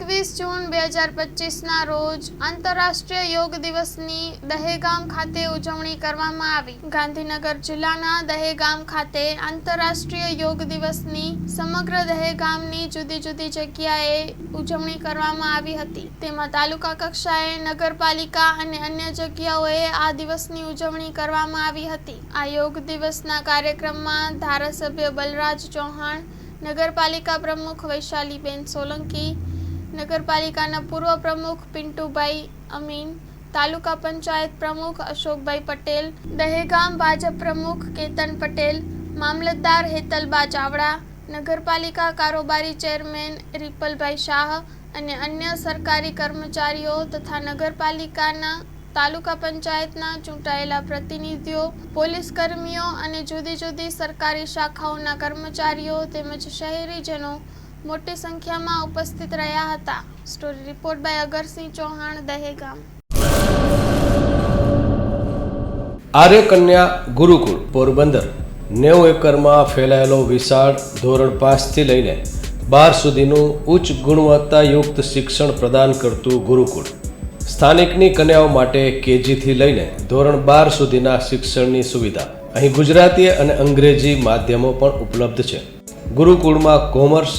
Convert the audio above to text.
એકવીસ જૂન બે હજાર પચીસના રોજ આંતરરાષ્ટ્રીય યોગ દિવસની દહેગામ ખાતે ઉજવણી કરવામાં આવી. ગાંધીનગર જિલ્લાના દહેગામ ખાતે આંતરરાષ્ટ્રીય યોગ દિવસની સમગ્ર દહેગામની જુદી જુદી જગ્યાએ ઉજવણી કરવામાં આવી હતી. તેમાં તાલુકા કક્ષાએ, નગરપાલિકા અને અન્ય જગ્યાઓએ આ દિવસની ઉજવણી કરવામાં આવી હતી. આ યોગ દિવસના કાર્યક્રમમાં ધારાસભ્ય બલરાજ ચૌહાણ, નગરપાલિકા પ્રમુખ વૈશાલીબેન સોલંકી નગરપાલિકાના પૂર્વ પ્રમુખ પિન્ટુભાઈ અમીન, તાલુકા પંચાયત પ્રમુખ અશોકભાઈ પટેલ, દહેગામ ભાજપ પ્રમુખ કેતન પટેલ, મામલતદાર હેતલબા ચાવડા, નગરપાલિકા કારોબારી ચેરમેન રિપલભાઈ શાહ અને અન્ય સરકારી કર્મચારીઓ તથા નગરપાલિકાના તાલુકા પંચાયતના ચૂંટાયેલા પ્રતિનિધિઓ પોલીસ કર્મીઓ અને જુદી જુદી સરકારી શાખાઓના કર્મચારીઓ તેમજ શહેરીજનો મોટી સંખ્યામાં ઉપસ્થિત રહ્યા હતા. Story report by Agarsinh Chauhan, Dahegam. Arya Kanya Gurukul, Porbandar. નેવું એકરમાં ફેલાયેલો વિશાળ ધોરણ પાંચથી લઈને બાર સુધીનું ઉચ્ચ ગુણવત્તાયુક્ત શિક્ષણ પ્રદાન કરતું ગુરુકુળ. સ્થાનિકની કન્યાઓ માટે કેજીથી લઈને ધોરણ બાર સુધીના શિક્ષણની સુવિધા. અહીં ગુજરાતી અને અંગ્રેજી માધ્યમો પણ ઉપલબ્ધ છે. ગુરુકુળમાં કોમર્સ